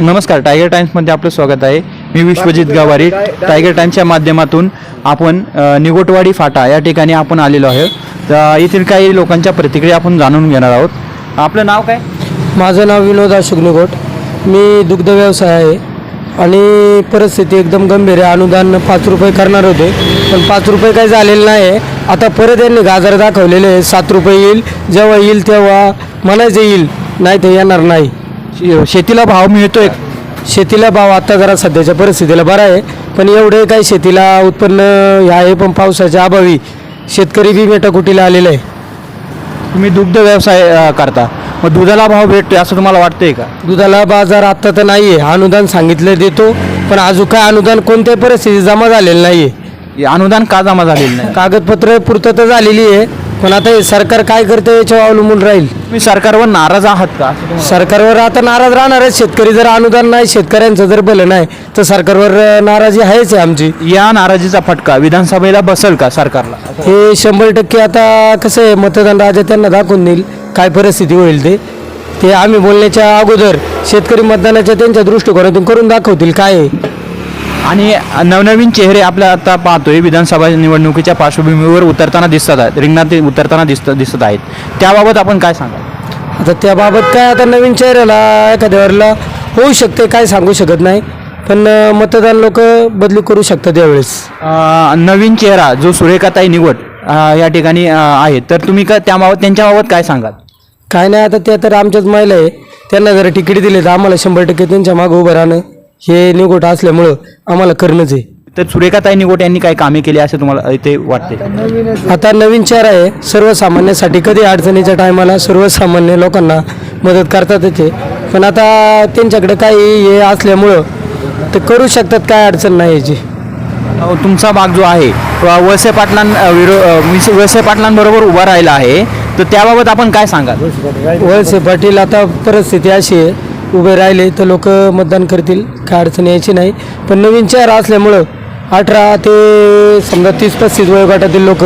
नमस्कार टायगर टाइम्समध्ये आपलं स्वागत आहे. मी विश्वजित गावारी. टायगर टाइम्सच्या माध्यमातून आपण निगोटवाडी फाटा या ठिकाणी आपण आलेलो आहे. तर येथील काही लोकांच्या प्रतिक्रिया आपण जाणून घेणार आहोत. आपलं नाव काय? माझं नाव विनोद अशोक निगोट. मी दुग्ध व्यवसाय आहे. आणि परिस्थिती एकदम गंभीर आहे. अनुदान पाच रुपये करणार होते. पण पाच रुपये काही झालेलं नाही आहे आता परत यांनी गाजर दाखवलेले सात रुपये येईल. जेव्हा येईल तेव्हा म्हणायचं येईल. नाही तर येणार नाही. शे- शेतीला भाव मिळतोय. शेतीला भाव आता जरा सध्याच्या परिस्थितीला बरा आहे. पण एवढे काही शेतीला उत्पन्न हे आहे पण पावसाच्या अभावी शेतकरी बी मेटाकुटीला आलेला आहे. तुम्ही दुग्ध व्यवसाय अ, करता. मग दुधाला भाव भेटतोय असं तुम्हाला वाटतंय का? दुधाला बाजार आत्ता तर नाही आहे अनुदान सांगितलं देतो पण अजून काय अनुदान कोणत्याही परिस्थितीत जमा झालेलं नाही आहे हे अनुदान का जमा झालेलं नाही? कागदपत्र पूर्तता झालेली आहे. पण आता हे सरकार काय करते याच्यावर अवलंबून राहील? तुम्ही सरकारवर नाराज आहात का? असं तुम्हाला- सरकारवर आता नाराज राहणार आहे शेतकरी जर अनुदान नाही शेतकऱ्यांचं जर भलं नाही तर सरकारवर अं, नाराजी आहेच आहे आमची. या नाराजीचा फटका विधानसभेला बसेल का सरकारला? हे शंभर टक्के आता कसं आहे मतदान राजा त्यांना दाखवून देईल काय परिस्थिती होईल ते. ते आम्ही बोलण्याच्या अगोदर शेतकरी मतदानाच्या त्यांच्या दृष्टिकोनातून करून दाखवतील काय आहे. आणि नवनवीन चेहरे आपल्या आता पाहतोय विधानसभा निवडणुकीच्या पार्श्वभूमीवर उतरताना दिसतात आहेत रिंगणात उतरताना दिसत दिसत आहेत. त्याबाबत आपण काय सांगा आता त्याबाबत काय आता नवीन चेहऱ्याला एखाद्या वेळेला होऊ शकते काय सांगू शकत नाही. पण मतदान लोक बदली करू शकतात यावेळेस. नवीन चेहरा जो सुरेखाताई निवड या ठिकाणी अ, आहेत तर तुम्ही का त्याबाबत त्यांच्याबाबत काय सांगाल? काय नाही आता त्या तर आमच्याच महिला आहे. त्यांना जर तिकीट दिले तर आम्हाला शंभर टक्के त्यांच्या मागं उभं राहणं. हे निगोट असल्यामुळं आम्हाला करणंच आहे. तर सुरेखाताई निवड यांनी काही कामे केली असं तुम्हाला इथे वाटते? आता नवीन चेहरा आहे. सर्वसामान्यासाठी कधी अडचणीच्या टायमाला सर्वसामान्य लोकांना मदत करतात ते पण आता त्यांच्याकडे काही हे असल्यामुळं ते करू शकतात काय अडचण नाही याची. तुमचा भाग जो आहे वळसे पाटलां अ, विरो अ, वळसे पाटलांबरोबर उभा राहिला आहे. तर त्याबाबत आपण काय सांगाल? वळसे पाटील आता परिस्थिती अशी आहे. उभे राहिले तर लोक मतदान करतील काय अडचण यायची नाही. पण नवीन चेहरा असल्यामुळं अठरा ते समजा तीस पस्तीस वयोगटातील लोक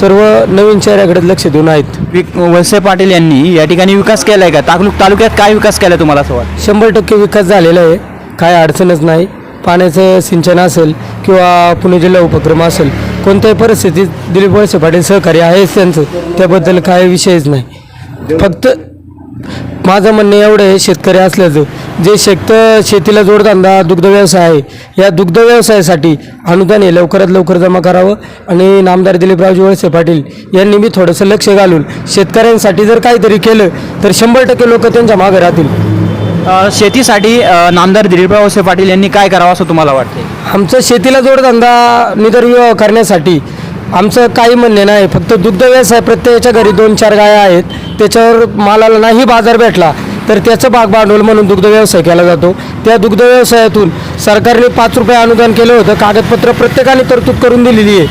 सर्व नवीन चेहऱ्याकडे लक्ष देऊन आहेत. विक- वळसे पाटील यांनी या ठिकाणी विकास केलाय का? तालुक तालुक्यात काय विकास केलाय तुम्हाला असं वाटतं? शंभर टक्के विकास झालेला आहे. काय अडचणच नाही. पाण्याचं सिंचन असेल किंवा पुणे जिल्हा उपक्रम असेल कोणत्याही परिस्थितीत दिलीप वळसे पाटील सहकार्य आहेच त्यांचं. त्याबद्दल काय विषयच नाही. फक्त माझं म्हणणं एवढं आहे शेतकरी असल्याचं. जे शेत शेतीला जोडधंदा दुग्ध व्यवसाय आहे या दुग्ध व्यवसायासाठी अनुदान हे लवकरात लवकर जमा करावं. आणि नामदार दिलीपरावजी वळसे पाटील यांनी मी थोडंसं लक्ष घालून शेतकऱ्यांसाठी जर काहीतरी केलं तर शंभर टक्के लोक त्यांच्या मागे राहतील. शेतीसाठी नामदार दिलीपराव वळसे पाटील यांनी काय करावं असं तुम्हाला वाटतंय? आमचं शेतीला जोडधंदा निदर्विवाह करण्यासाठी आमचं काही म्हणणे नाही फक्त दुग्ध व्यवसाय प्रत्येकाच्या घरी दोन चार गाया आहेत त्याच्यावर मालाला नाही बाजार भेटला तर त्याचं भाग भांडवल म्हणून दुग्ध व्यवसाय केला जातो. त्या दुग्ध व्यवसायातून सरकारने पाच रुपये अनुदान केलं होतं कागदपत्र प्रत्येकाने तरतूद करून दिलेली आहे.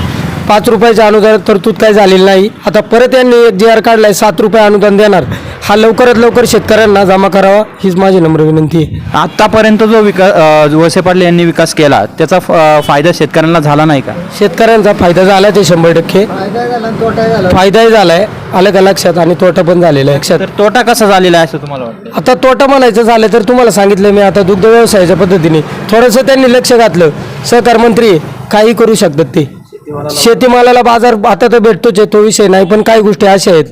पाच रुपयाचे अनुदान तरतूद काही झालेली नाही. आता परत यांनी एक जी आर काढलाय सात रुपये अनुदान देणार. हा लवकरात लवकर शेतकऱ्यांना जमा करावा हीच माझी नम्र विनंती आहे. आतापर्यंत जो विकास वळसे पाटील यांनी विकास केला त्याचा फायदा शेतकऱ्यांना झाला नाही का? शेतकऱ्यांचा फायदा झाला ते शंभर टक्के. फायदाही झालाय आलं का लक्षात आणि तोटा पण झालेला आहे लक्षात. तोटा कसा झालेला आहे असं तुम्हाला वाटतं? आता तोटा म्हणायचं झालं तर तुम्हाला सांगितलं मी आता दुग्ध व्यवसायाच्या पद्धतीने. थोडंसं त्यांनी लक्ष घातलं. सहकार मंत्री काही करू शकतात ते. शेतीमालाला बाजार आता तर भेटतोच आहे तो विषय नाही पण काही गोष्टी अशा आहेत.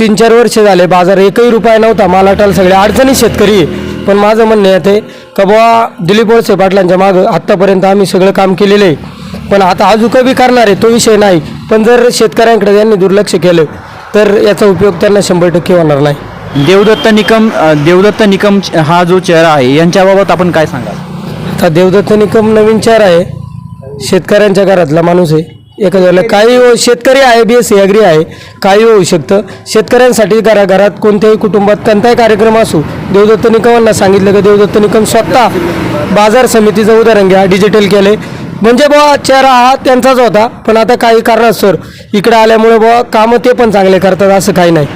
तीन चार वर्ष झाले बाजार एकही रुपया नव्हता मालाटाल सगळे अडचणी शेतकरी आहे. पण माझं म्हणणं आहे ते का बुवा दिलीप वळसे पाटलांच्या मागं आत्तापर्यंत आम्ही सगळं काम केलेलं आहे. पण आता अजून बी करणार आहे तो विषय नाही. पण जर शेतकऱ्यांकडे यांनी दुर्लक्ष केलं तर याचा उपयोग त्यांना शंभर टक्के होणार नाही. देवदत्त निकम देवदत्त निकम हा जो चेहरा आहे यांच्याबाबत आपण काय सांगाल? आता देवदत्त निकम नवीन चेहरा आहे. शेतकऱ्यांच्या घरातला माणूस आहे. एखाद्याला काही होऊ शेतकरी आहे बी एस सी अग्री आहे काही होऊ शकतं. शेतकऱ्यांसाठी घरा घरात कोणत्याही कुटुंबात कोणताही कार्यक्रम असू देवदत्त निकमांना सांगितलं की देवदत्त निकम स्वतः बाजार समितीचं उदाहरण घ्या डिजिटल केले म्हणजे बुवा चेहरा हा त्यांचाच होता पण आता काही कारणास्तव इकडे आल्यामुळे बुवा कामं ते पण चांगले करतात असं काही नाही.